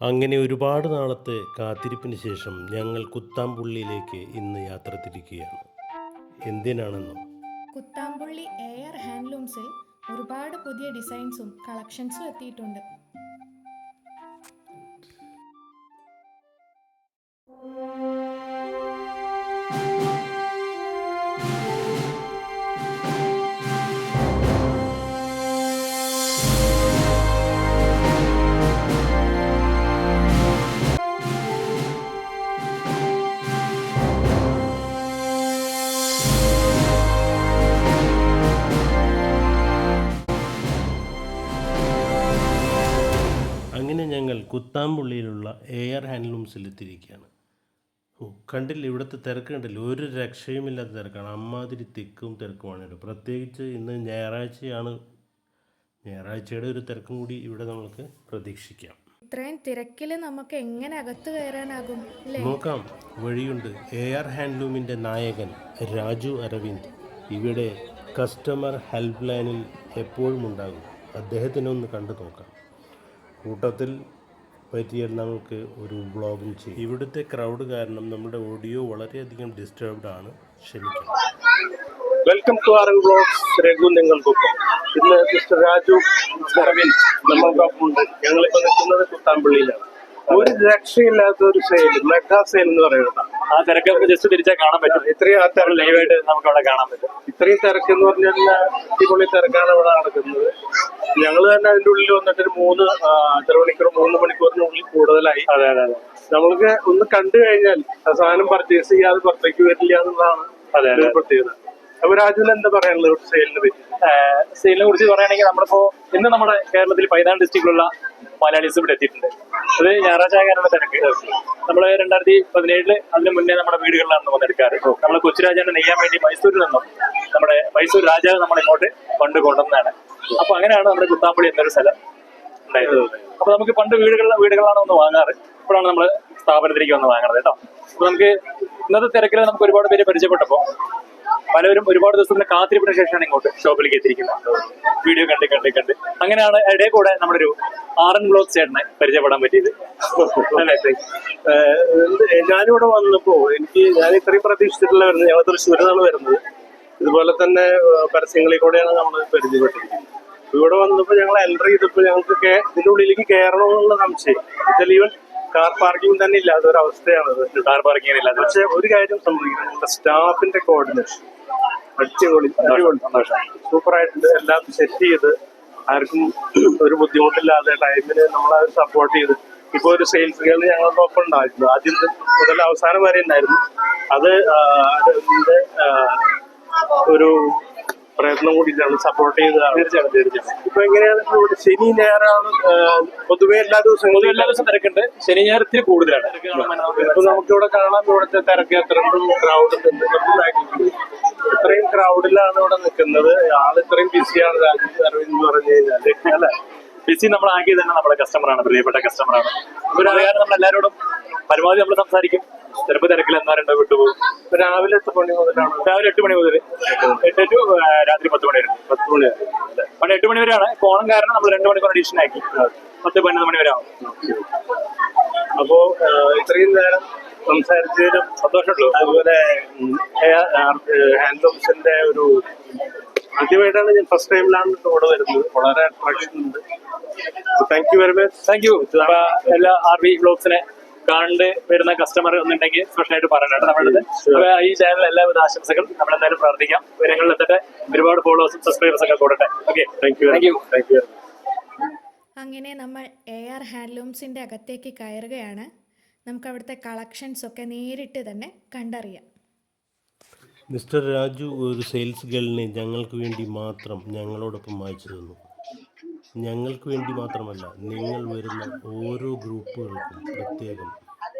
അങ്ങനെ ഒരുപാട് നാളത്തെ കാത്തിരിപ്പിന് ശേഷം ഞങ്ങൾ കുത്താമ്പുള്ളിയിലേക്ക് ഇന്ന് യാത്ര തിരിക്കുകയാണ്. എന്തിനാണെന്നോ? കുത്താമ്പുള്ളി എയർ ഹാൻഡ്ലൂംസിൽ ഒരുപാട് പുതിയ ഡിസൈൻസും കളക്ഷൻസും എത്തിയിട്ടുണ്ട്. കുത്താമ്പുള്ളിയിലുള്ള എയർ ഹാൻഡ്ലൂംസിൽ എത്തിയിരിക്കുകയാണ് ഓ കണ്ടില്ല? ഇവിടുത്തെ തിരക്ക് കണ്ടില്ല? ഒരു രക്ഷയുമില്ലാത്ത തിരക്കാണ്. അമ്മാതിരി തിക്കും തിരക്കുമാണ് ഇവിടെ. പ്രത്യേകിച്ച് ഇന്ന് ഞായറാഴ്ചയാണ്. ഞായറാഴ്ചയുടെ ഒരു തിരക്കും കൂടി ഇവിടെ നമുക്ക് പ്രതീക്ഷിക്കാം. ഇത്രയും തിരക്കിൽ നമുക്ക് എങ്ങനെ അകത്ത് കയറാനാകും നോക്കാം. വഴിയുണ്ട്. എ ആർ ഹാൻഡ്ലൂമിന്റെ നായകൻ രാജു അരവിന്ദ്. ഇവിടെ കസ്റ്റമർ ഹെൽപ്പ് ലൈനിൽ എപ്പോഴും ഉണ്ടാകും. അദ്ദേഹത്തിനെ ഒന്ന് കണ്ടു നോക്കാം. കൂട്ടത്തിൽ പറ്റിയാൽ നമുക്ക് ഒരു വ്ളോഗും ചെയ്യും. ഇവിടുത്തെ ക്രൗഡ് കാരണം നമ്മുടെ ഓഡിയോ വളരെയധികം ഡിസ്റ്റർബ്ഡ് ആണ്. ക്ഷമിക്കണം. Welcome to R blogs Raghu നിങ്ങൾക്കൊപ്പം. ഇന്ന് മിസ്റ്റർ രാജു അരവിന്ദ് നമ്മൾക്കൊപ്പം ഉണ്ട് ഞങ്ങളിപ്പോ നിൽക്കുന്നത് കുത്താമ്പള്ളിയിലാണ്. ഒരു രക്ഷയില്ലാത്ത ഒരു സെയിൽ മെഗാ സെയിൽ എന്ന് പറയുന്നത്. ആ തിരക്ക് നമുക്ക് ജസ്റ്റ് തിരിച്ചാൽ കാണാൻ പറ്റും. ഇത്രയും ആ തിരക്ക് ലൈവായിട്ട് നമുക്ക് അവിടെ കാണാൻ പറ്റും. ഇത്രയും തിരക്ക് എന്ന് പറഞ്ഞാൽ അടിപൊളി തിരക്കാണ് ഇവിടെ നടക്കുന്നത്. ഞങ്ങൾ തന്നെ അതിന്റെ ഉള്ളിൽ വന്നിട്ട് ഒരു മൂന്ന് അര മണിക്കൂർ മൂന്ന് മണിക്കൂറിനുള്ളിൽ കൂടുതലായി. അതെ അതെ അതെ. നമ്മൾക്ക് ഒന്ന് കണ്ടു കഴിഞ്ഞാൽ ആ സാധനം പർച്ചേസ് ചെയ്യാതെ പുറത്തേക്ക് വരില്ല എന്നുള്ളതാണ് അതെ, അതെ. പ്രത്യേകത. അപ്പൊ രാജുവിന് എന്താ പറയാനുള്ളത് സെയിലിനെ പറ്റി? സെയിലിനെ കുറിച്ച് പറയുകയാണെങ്കിൽ നമ്മളിപ്പോ ഇന്ന് നമ്മുടെ കേരളത്തിൽ പതിനാല് ഡിസ്ട്രിക്റ്റിലുള്ള മലയാളീസ് ഇവിടെ എത്തിയിട്ടുണ്ട്. അത് ഞായറാഴ്ച ആകാനുള്ള തിരക്ക് നമ്മൾ രണ്ടായിരത്തി പതിനേഴിൽ അതിന് മുന്നേ നമ്മുടെ വീടുകളിലാണ് വന്നെടുക്കാറ് നമ്മൾ കൊച്ചുരാജാവിനെ നെയ്യാൻ വേണ്ടി മൈസൂരിൽ നിന്നും നമ്മുടെ മൈസൂർ രാജാവ് നമ്മൾ ഇങ്ങോട്ട് പണ്ട് കൊണ്ടുവന്നതാണ്. അപ്പൊ അങ്ങനെയാണ് നമ്മുടെ കുത്താമ്പുളി എന്നൊരു സ്ഥലം ഉണ്ടായത് അപ്പൊ നമുക്ക് പണ്ട് വീടുകളിൽ വീടുകളാണ് ഒന്ന് വാങ്ങാറ്. ഇപ്പോഴാണ് നമ്മൾ സ്ഥാപനത്തിലേക്ക് വന്ന് വാങ്ങുന്നത് കേട്ടോ. അപ്പൊ നമുക്ക് ഇന്നത്തെ തിരക്കിൽ നമുക്ക് ഒരുപാട് പേര് പരിചയപ്പെട്ടപ്പോ പലരും ഒരുപാട് ദിവസത്തിന് കാത്തിരിപ്പിന് ശേഷമാണ് ഇങ്ങോട്ട് ഷോപ്പിലേക്ക് എത്തിയിരിക്കുന്നത്. വീഡിയോ കണ്ട് കണ്ട് കണ്ട്. അങ്ങനെയാണ് ഇടയിൽ കൂടെ നമ്മുടെ ഒരു ആർ എൻ ബ്ലോക്ക് ചേട്ടനെ പരിചയപ്പെടാൻ പറ്റിയത്. ഞാനിവിടെ വന്നപ്പോ എനിക്ക് ഞാൻ ഇത്രയും പ്രതീക്ഷിച്ചിട്ടുള്ള വരുന്നത്. ഞങ്ങൾ തൃശ്ശൂരിലാണ് വരുന്നത്. ഇതുപോലെ തന്നെ പരസ്യങ്ങളിൽ കൂടെയാണ് നമ്മൾ പരിചയപ്പെട്ടിരിക്കുന്നത്. ഇവിടെ വന്നപ്പോൾ ഞങ്ങൾ എന്റർ ചെയ്തപ്പോൾ ഞങ്ങൾക്ക് ഇതിന്റെ ഉള്ളിലേക്ക് കയറണമെന്നുള്ള സംശയം. ഇതിൽ ഈവൻ കാർ പാർക്കിംഗ് തന്നെ ഇല്ലാത്ത ഒരു അവസ്ഥയാണ് കാർ പാർക്കിംഗ് ഇല്ലാതെ പക്ഷെ ഒരു കാര്യം സംഭവിക്കുന്നത് സ്റ്റാഫിന്റെ കോർഡിനേഷൻ അടിപൊളി അടിപൊളി. സന്തോഷം സൂപ്പർ ആയിട്ടുണ്ട് എല്ലാം സെറ്റ് ചെയ്ത് ആർക്കും ഒരു ബുദ്ധിമുട്ടില്ലാതെ ടൈമിന് നമ്മളെ സപ്പോർട്ട് ചെയ്ത്. ഇപ്പൊ ഒരു സെയിൽസ് ഗേൾ ഞങ്ങളുടെ ഒപ്പം ഉണ്ടായിരുന്നു. ആദ്യം മുതൽ അവസാനം വരെ ഉണ്ടായിരുന്നു. അത് ഒരു പ്രയത്നം കൂടിയിട്ടാണ് സപ്പോർട്ട് ചെയ്തതാണ്. തീർച്ചയായിട്ടും തീർച്ചയായിട്ടും. ഇപ്പൊ എങ്ങനെയാണ് ഇവിടെ ശനി ഞായറാണ് പൊതുവെ എല്ലാ ദിവസവും പൊതുവെ എല്ലാ ദിവസവും തിരക്കുണ്ട്. ശനി ഞായർ ഇത്തിരി കൂടുതലാണ്. ഇപ്പൊ നമുക്കിവിടെ കാണാം ഇവിടുത്തെ തിരക്ക് എത്രയും ക്രൗഡ് ഇത്രയും ക്രൗഡിലാണ് ഇവിടെ നിൽക്കുന്നത്. ആൾ ഇത്രയും ബിസിയാണ് അരവിന്ദ് പറഞ്ഞു കഴിഞ്ഞാൽ. അല്ലേ? ബിസി നമ്മൾ ആക്കിയത് തന്നെ നമ്മുടെ കസ്റ്റമറാണ് പ്രിയപ്പെട്ട കസ്റ്റമറാണ് ഒരു അറിയാതെ നമ്മൾ എല്ലാവരോടും പരമാവധി നമ്മൾ സംസാരിക്കും. ചിലപ്പോൾ തിരക്കിൽ എന്നാ രണ്ടോ വിട്ടുപോകും. രാവിലെ എത്ര മണി മുതലാണ്. രാവിലെ എട്ട് മണി മുതൽ എട്ട് ടു രാത്രി പത്ത് മണി വരെ. പത്ത് മണി വരെ? പണ്ട് എട്ട് മണി വരെയാണ്. ഓണം കാരണം നമ്മൾ രണ്ട് മണിക്കൂർ അഡീഷൻ ആക്കി. പത്ത് പതിനൊന്ന് മണി വരെ ആവും. അപ്പോ ഇത്രയും നേരം സംസാരിച്ചതിലും സന്തോഷമുള്ളൂ അതുപോലെ ഹാൻഡ് ഹാൻഡ്ലൂംസിന്റെ ഒരു ആദ്യമായിട്ടാണ് ഞാൻ ഫസ്റ്റ് ടൈമിലാണ് ഇവിടെ വരുന്നത്. വളരെ അട്രാക്ഷൻ ഉണ്ട്. Thank you very much thank you എല്ലാ ആർ വി ബ്ലോഗ്സിനെ കണ്ട് വരുന്ന കസ്റ്റമർ ഒന്നുണ്ടെങ്കിൽ സ്പെഷ്യൽ ആയിട്ട് പറയണം നമ്മളുടെ അപ്പൊ ഈ ചാനൽ എല്ലാവിധ ആശംസകൾ നമ്മളെന്തായാലും പ്രാർത്ഥിക്കാം. വിവരങ്ങളിൽ എത്തട്ടെ. ഒരുപാട് ഫോളോവേഴ്സും സബ്സ്ക്രൈബേഴ്സ് ഒക്കെ കൂടട്ടെ. Okay thank you thank you thank you അങ്ങനെ നമ്മൾ എ ആർ ഹാൻഡ്ലൂംസിന്റെ അകത്തേക്ക് കയറുകയാണ്. നമുക്ക് അവിടുത്തെ കളക്ഷൻസ് ഒക്കെ നേരിട്ട് തന്നെ കണ്ടറിയാം. മിസ്റ്റർ രാജു ഒരു സെയിൽസ് ഗേളിനെ ഞങ്ങൾക്ക് വേണ്ടി മാത്രം ഞങ്ങളോടൊപ്പം അയച്ചു തന്നു. ഞങ്ങൾക്ക് വേണ്ടി മാത്രമല്ല നിങ്ങൾ വരുന്ന ഓരോ ഗ്രൂപ്പുകൾക്കും പ്രത്യേകം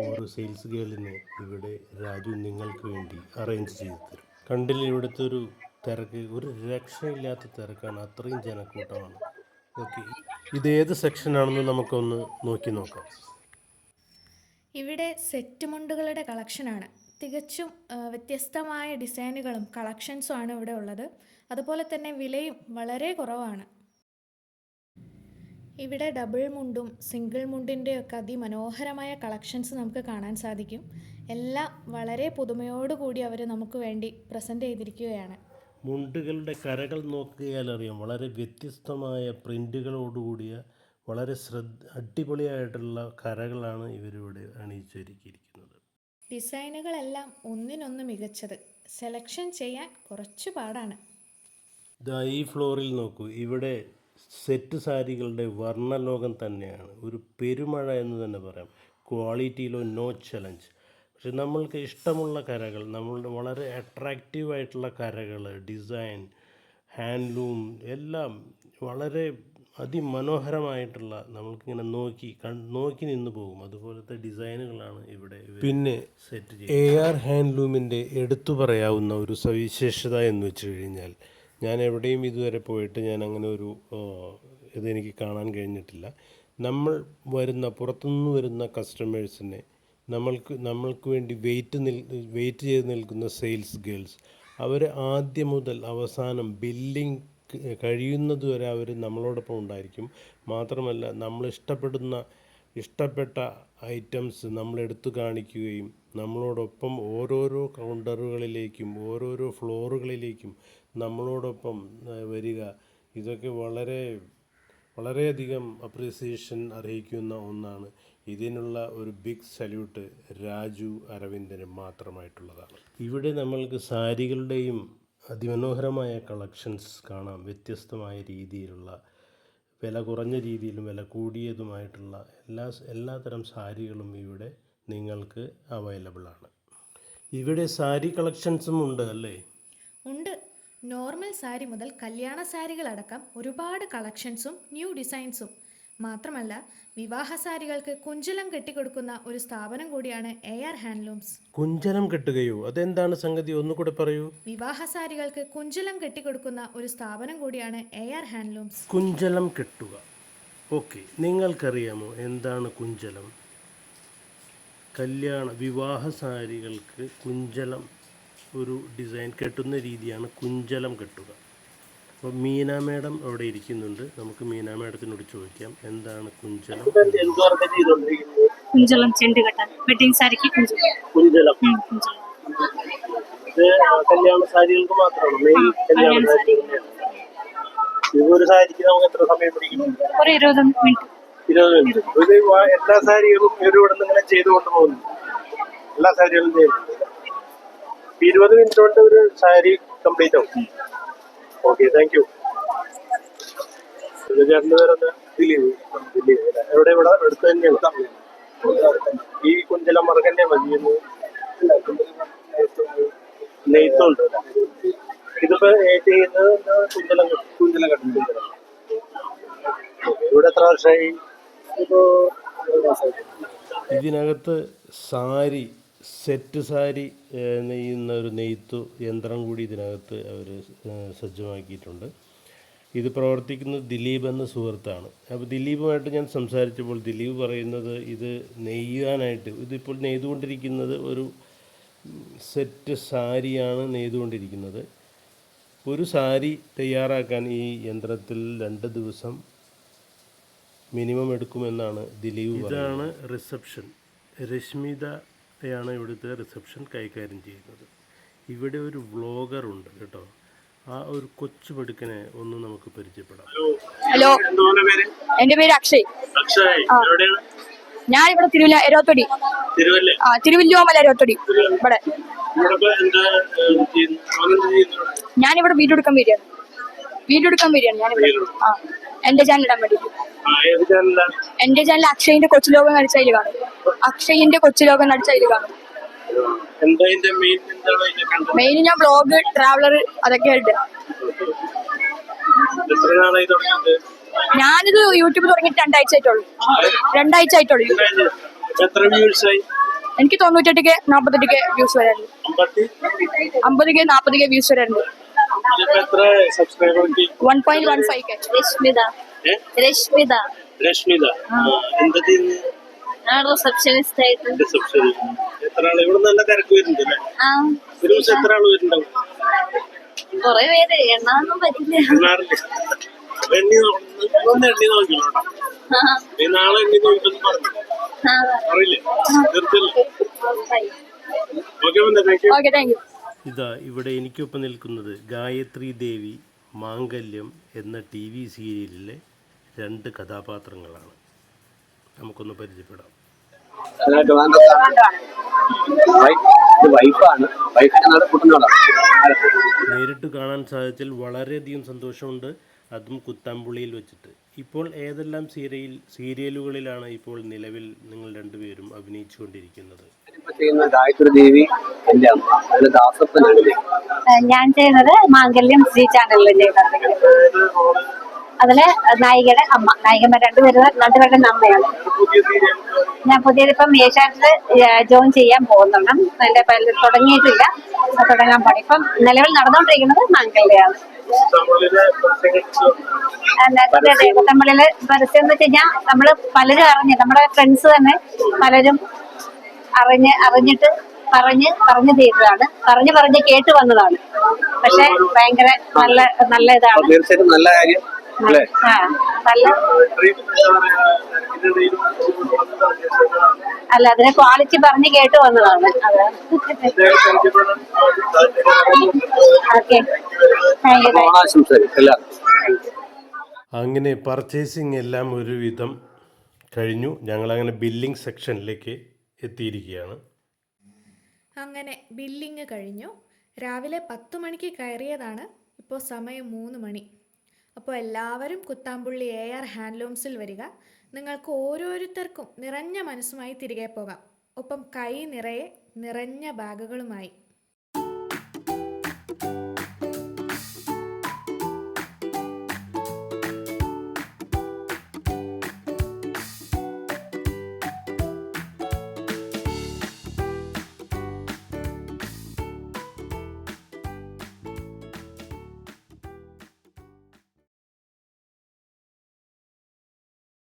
ഓരോ സെയിൽസ് ഗേളിനെ ഇവിടെ രാജു നിങ്ങൾക്ക് വേണ്ടി അറേഞ്ച് ചെയ്തു തരും. കണ്ടില്ല ഇവിടുത്തെ ഒരു തിരക്ക്? ഒരു രക്ഷയില്ലാത്ത തിരക്കാണ്. അത്രയും ജനക്കൂട്ടമാണ്. ഓക്കെ ഇതേത് സെക്ഷനാണെന്ന് നമുക്കൊന്ന് നോക്കി നോക്കാം. ഇവിടെ സെറ്റ് മുണ്ടുകളുടെ കളക്ഷനാണ് തികച്ചും വ്യത്യസ്തമായ ഡിസൈനുകളും കളക്ഷൻസും ആണ് ഇവിടെ ഉള്ളത്. അതുപോലെ തന്നെ വിലയും വളരെ കുറവാണ്. ഇവിടെ ഡബിൾ മുണ്ടും സിംഗിൾ മുണ്ടിന്റെയൊക്കെ അതിമനോഹരമായ കളക്ഷൻസ് നമുക്ക് കാണാൻ സാധിക്കും. എല്ലാം വളരെ പുതുമയോടുകൂടി അവർ നമുക്ക് വേണ്ടി പ്രസന്റ് ചെയ്തിരിക്കുകയാണ്. മുണ്ടുകളുടെ കരകൾ നോക്കിയാൽ അറിയാം വളരെ വ്യത്യസ്തമായ പ്രിന്റുകളോടുകൂടിയ വളരെ ശ്രദ്ധ അടിപൊളിയായിട്ടുള്ള കരകളാണ് ഇവരിവിടെ അണിയിച്ചൊരുക്കിയിരിക്കുന്നത്. ഡിസൈനുകളെല്ലാം ഒന്നിനൊന്ന് മികച്ചത്. സെലക്ഷൻ ചെയ്യാൻ കുറച്ച് പാടാണ്. ഈ ഫ്ലോറിൽ നോക്കൂ ഇവിടെ സെറ്റ് സാരികളുടെ വർണലോകം തന്നെയാണ്. ഒരു പെരുമഴ എന്ന് തന്നെ പറയാം. ക്വാളിറ്റിയിലോ നോ ചലഞ്ച് പക്ഷെ നമ്മൾക്ക് ഇഷ്ടമുള്ള കരകൾ നമ്മളുടെ വളരെ അട്രാക്റ്റീവ് ആയിട്ടുള്ള കരകൾ ഡിസൈൻ ഹാൻഡ്ലൂം എല്ലാം വളരെ അതിമനോഹരമായിട്ടുള്ള നമ്മൾക്കിങ്ങനെ നോക്കി കൺ നോക്കി നിന്ന് പോകും. അതുപോലത്തെ ഡിസൈനുകളാണ് ഇവിടെ പിന്നെ സെറ്റ് എ ആർ ഹാൻഡ്ലൂമിന്റെ എടുത്തു പറയാവുന്ന ഒരു സവിശേഷത എന്ന് വെച്ച് കഴിഞ്ഞാൽ ഞാൻ എവിടെയും ഇതുവരെ പോയിട്ട് ഞാൻ അങ്ങനെ ഒരു ഇതെനിക്ക് കാണാൻ കഴിഞ്ഞിട്ടില്ല. നമ്മൾ വരുന്ന പുറത്തുനിന്ന് വരുന്ന കസ്റ്റമേഴ്സിനെ നമ്മൾക്ക് നമ്മൾക്ക് വേണ്ടി വെയിറ്റ് നിൽ വെയിറ്റ് ചെയ്ത് നിൽക്കുന്ന സെയിൽസ് ഗേൾസ് അവർ ആദ്യം മുതൽ അവസാനം ബില്ലിംഗ് കഴിയുന്നതുവരെ അവർ നമ്മളോടൊപ്പം ഉണ്ടായിരിക്കും. മാത്രമല്ല നമ്മൾ ഇഷ്ടപ്പെടുന്ന ഇഷ്ടപ്പെട്ട ഐറ്റംസ് നമ്മൾ എടുത്തു കാണിക്കുകയും നമ്മളോടൊപ്പം ഓരോരോ കൗണ്ടറുകളിലേക്കും ഓരോരോ ഫ്ലോറുകളിലേക്കും നമ്മളോടൊപ്പം വരിക. ഇതൊക്കെ വളരെ വളരെയധികം അപ്രീസിയേഷൻ അർഹിക്കുന്ന ഒന്നാണ്. ഇതിനുള്ള ഒരു ബിഗ് സല്യൂട്ട് രാജു അരവിന്ദന് മാത്രമായിട്ടുള്ളതാണ്. ഇവിടെ നമ്മൾക്ക് സാരികളുടെയും അതിമനോഹരമായ കളക്ഷൻസ് കാണാം. വ്യത്യസ്തമായ രീതിയിലുള്ള വില കുറഞ്ഞ രീതിയിലും വില കൂടിയതുമായിട്ടുള്ള എല്ലാ എല്ലാത്തരം സാരികളും ഇവിടെ നിങ്ങൾക്ക് അവൈലബിളാണ് ഇവിടെ സാരി കളക്ഷൻസും ഉണ്ട് അല്ലേ? നോർമൽ സാരി മുതൽ കല്യാണ സാരികളടക്കം ഒരുപാട് കളക്ഷൻസും ന്യൂ ഡിസൈൻസും. മാത്രമല്ല വിവാഹ സാരികൾക്ക് കുഞ്ചലം കെട്ടിക്കൊടുക്കുന്ന ഒരു സ്ഥാപനം കൂടിയാണ് എയർ ആർ ഹാൻഡ്ലൂംസ് കുഞ്ചലം കെട്ടുകയോ? അതെന്താണ് സംഗതി? ഒന്നുകൂടെ പറയൂ. വിവാഹ സാരികൾക്ക് കുഞ്ചലം കെട്ടിക്കൊടുക്കുന്ന ഒരു സ്ഥാപനം കൂടിയാണ് എയർ ആർ ഹാൻഡ്ലൂംസ് കുഞ്ചലം കെട്ടുക. ഓക്കെ നിങ്ങൾക്കറിയാമോ എന്താണ് കുഞ്ചലം? കല്യാണ വിവാഹ സാരികൾക്ക് കുഞ്ചലം ഒരു ഡിസൈൻ കെട്ടുന്ന രീതിയാണ് കുഞ്ചലം കെട്ടുക. അപ്പോൾ മീന മേഡം അവിടെ ഇരിക്കുന്നുണ്ട്. നമുക്ക് മീന മേഡത്തിനോട് ചോദിക്കാം എന്താണ് കുഞ്ചലം? കുഞ്ചലം ചെണ്ട് കെട്ടാൻ വെഡിങ് സാരിക്ക് കുഞ്ചലം. കുഞ്ചലം. ഇത് കല്യാണ സാരികൾക്ക് മാത്രമാണ്? ഒരു സാരിക്ക്. നമുക്ക് എത്ര സമയം പിടിക്കും? ഒരു ഇരുപത് മിനിറ്റ്. ഇരുപത് മിനിറ്റ്. എല്ലാ സാരികളും ഇവരിവിടെ ഇവിടെ നിന്ന് ഇങ്ങനെ ചെയ്ത് കൊണ്ടുപോകുന്നു എല്ലാ സാരികളും ചെയ്യുന്നു ഇരുപത് മിനിറ്റ് കൊണ്ട് ഒരു സാരി കംപ്ലീറ്റ് ആവും. ഓക്കെ താങ്ക് യു ചേട്ടന്റെ പേരെന്താ? ദിലീപ്. ദിലീപ്? എവിടെ? ഇവിടെ? അടുത്ത് തന്നെയാണ് ഈ കുഞ്ചല മറക്കന്നെ ചെയ്യുന്നത് നെയ്ത്തുണ്ട്. ഇതിപ്പോ ചെയ്യുന്നത് കുഞ്ചല കുഞ്ചല കെട്ടും. കുഞ്ചലം കെട്ടും കുഞ്ചലം ഇവിടെ എത്ര വർഷമായി. ഇതിനകത്ത് സാരി സെറ്റ് സാരി നെയ്യുന്ന ഒരു നെയ്ത്ത് യന്ത്രം കൂടി ഇതിനകത്ത് അവർ സജ്ജമാക്കിയിട്ടുണ്ട്. ഇത് പ്രവർത്തിക്കുന്നത് ദിലീപ് എന്ന സുഹൃത്താണ്. അപ്പോൾ ദിലീപുമായിട്ട് ഞാൻ സംസാരിച്ചപ്പോൾ ദിലീപ് പറയുന്നത് ഇത് നെയ്യാനായിട്ട് ഇതിപ്പോൾ നെയ്തുകൊണ്ടിരിക്കുന്നത് ഒരു സെറ്റ് സാരിയാണ് നെയ്തുകൊണ്ടിരിക്കുന്നത്. ഒരു സാരി തയ്യാറാക്കാൻ ഈ യന്ത്രത്തിൽ രണ്ട് ദിവസം മിനിമം എടുക്കുമെന്നാണ് ദിലീപ് ഇതാണ് റിസപ്ഷൻ. രശ്മിതയാണ് ഇവിടുത്തെ റിസപ്ഷൻ കൈകാര്യം ചെയ്യുന്നത്. ഇവിടെ ഒരു വ്ളോഗർ ഉണ്ട് കേട്ടോ. ആ ഒരു കൊച്ചു പെടുക്കനെ ഒന്ന് നമുക്ക് പരിചയപ്പെടാം. ഹലോ എന്റെ പേര്? അക്ഷയ്. അക്ഷയ്. ഞാൻ ഇവിടെ തിരുവല്ല എരോത്തൊടി. തിരുവല്ല. ആ തിരുവല്ലോമല എരോത്തൊടി. ഇവിടെ? ഞാനിവിടെ വീട് എടുക്കാൻ വരികയാണ്. വീഡിയോ എടുക്കാൻ വരികയാണ് ഞാൻ ആ എന്റെ ചാനൽ ഇടാൻ വേണ്ടിട്ട് എന്റെ ചാനൽ അക്ഷയിന്റെ കൊച്ചു ലോകം നടിച്ച അതിൽ കാണും. അക്ഷയിന്റെ കൊച്ചു ലോകം നടിച്ച അതിൽ കാണും. മെയിൻ ഞാൻ ബ്ലോഗ് ട്രാവലർ അതൊക്കെ ആയിട്ട്. ഞാനിത് യൂട്യൂബ് തുടങ്ങിയിട്ട് രണ്ടാഴ്ച ആയിട്ടുള്ളൂ. രണ്ടാഴ്ച ആയിട്ടുള്ളൂ എനിക്ക് തൊണ്ണൂറ്റെട്ട് കെ നാപ്പത്തെട്ട് കെ വ്യൂസ് വരാറുണ്ട്. അമ്പത് കെ നാപ്പത് കെ വ്യൂസ് വരാറുണ്ട്. One point one five Rashmitha. Rashmitha. Rashmitha. എന്താ ഞാൻ റിസപ്ഷനിസ്റ്റ് ആയിട്ട്. റിസപ്ഷൻ എത്ര ആൾ? ഇവിടെ നല്ല തിരക്ക് വരുന്നുണ്ട് ആ. ഒരു ദിവസം എത്ര ആൾ വരുന്നുണ്ടാവും? കൊറേ പേര്. എണ്ണാനൊന്നും പറ്റില്ല. എണ്ണി ഒന്ന് എണ്ണി നോക്കിയോട്ടോ നീ നാളെ ചോദിച്ചൊന്നും പറഞ്ഞില്ല. ആ, അറിയില്ലേ? You okay. താങ്ക് യു ഇതാ ഇവിടെ എനിക്കൊപ്പം നിൽക്കുന്നത് ഗായത്രി ദേവി മാംഗല്യം എന്ന ടി വി സീരിയലിലെ രണ്ട് കഥാപാത്രങ്ങളാണ്. നമുക്കൊന്ന് പരിചയപ്പെടാം. നേരിട്ട് കാണാൻ സാധിച്ചതിൽ വളരെയധികം സന്തോഷമുണ്ട്. അതും കുത്താമ്പുള്ളിയിൽ വെച്ചിട്ട്. ഇപ്പോൾ ഏതെല്ലാം സീരിയൽ സീരിയലുകളിലാണ് ഇപ്പോൾ നിലവിൽ നിങ്ങൾ രണ്ടുപേരും അഭിനയിച്ചുകൊണ്ടിരിക്കുന്നത്? ഞാൻ ചെയ്യുന്നത് മാംഗല്യം ശ്രീ ചാനലിൽ ചെയ്യുന്നത് അതിൽ നായികയുടെ അമ്മ. നായികന്മാർ രണ്ടുപേരും രണ്ടുപേരുടെ അമ്മയാണ്. ഞാൻ പുതിയതിപ്പം ഏഷ്യാനെറ്റിൽ ജോയിൻ ചെയ്യാൻ പോകുന്നുണ്ട്. അതിന്റെ തുടങ്ങിയിട്ടില്ല. തുടങ്ങാൻ പാടി ഇപ്പം നിലവിൽ നടന്നുകൊണ്ടിരിക്കുന്നത് പ്രത്യേകിച്ച് ദേവത്തമ്പളിയിൽ പരസ്യം എന്ന് വെച്ച് കഴിഞ്ഞാൽ നമ്മൾ പലരും അറിഞ്ഞ് നമ്മുടെ ഫ്രണ്ട്സ് തന്നെ പലരും അറിഞ്ഞ് അറിഞ്ഞിട്ട് പറഞ്ഞ് പറഞ്ഞു ചെയ്തതാണ് പറഞ്ഞു പറഞ്ഞ് കേട്ട് വന്നതാണ്. പക്ഷെ ഭയങ്കര നല്ല നല്ല ഇതാണ്. തീർച്ചയായിട്ടും നല്ല കാര്യം. അല്ലേ? അതിനെ ക്വാളിറ്റി പറഞ്ഞു കേട്ട് വന്നതാണ്. അങ്ങനെ പർച്ചേസിങ് എല്ലാം ഒരുവിധം കഴിഞ്ഞു. ഞങ്ങൾ അങ്ങനെ ബില്ലിംഗ് സെക്ഷനിലേക്ക് എത്തിയിരിക്കുകയാണ്. അങ്ങനെ ബില്ലിംഗ് കഴിഞ്ഞു. രാവിലെ പത്ത് മണിക്ക് കയറിയതാണ്. ഇപ്പോൾ സമയം മൂന്ന് മണി. അപ്പോൾ എല്ലാവരും കുത്താമ്പുള്ളി എ ആർ ഹാൻഡ്ലൂംസിൽ വരിക. നിങ്ങൾക്ക് ഓരോരുത്തർക്കും നിറഞ്ഞ മനസ്സുമായി തിരികെ പോകാം. ഒപ്പം കൈ നിറയെ നിറഞ്ഞ ബാഗുകളുമായി.